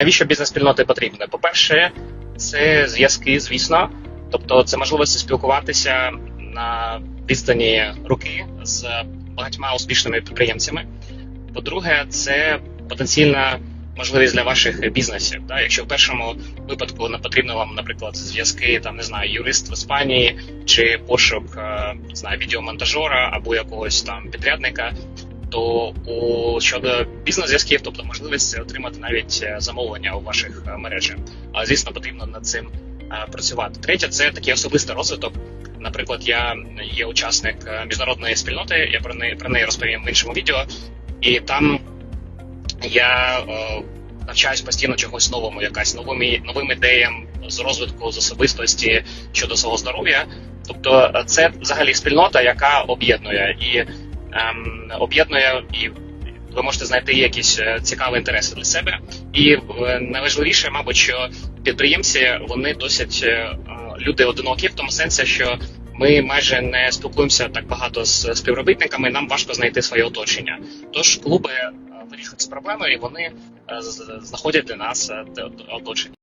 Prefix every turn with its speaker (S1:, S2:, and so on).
S1: Навіщо бізнес-спільноти потрібні? По-перше, це зв'язки, звісно. Тобто, це можливості спілкуватися на відстані руки з багатьма успішними підприємцями. По-друге, це потенційна можливість для ваших бізнесів. Да? Якщо в першому випадку не потрібно вам, наприклад, зв'язки, там не знаю, юрист в Іспанії чи пошук е, не знаю, відеомонтажера або якогось там підрядника, то у щодо бізнес-зв'язків, тобто можливість отримати навіть е, замовлення у ваших е, мережах. А звісно, потрібно над цим е, працювати. Третє це такий особистий розвиток. Наприклад, я є учасник міжнародної спільноти. Я про неї про неї розповім в іншому відео, і там я е, навчаюсь постійно чогось новому, якась новими новим ідеям з розвитку з особистості щодо свого здоров'я. Тобто, це взагалі спільнота, яка об'єднує і ем, об'єднує і. Ви можете знайти якісь е, цікаві інтереси для себе, і е, найважливіше, мабуть, що підприємці вони досить е, люди одинокі в тому сенсі, що ми майже не спілкуємося так багато з співробітниками. Нам важко знайти своє оточення. Тож клуби вирішують цю проблему, і вони знаходять для нас оточення.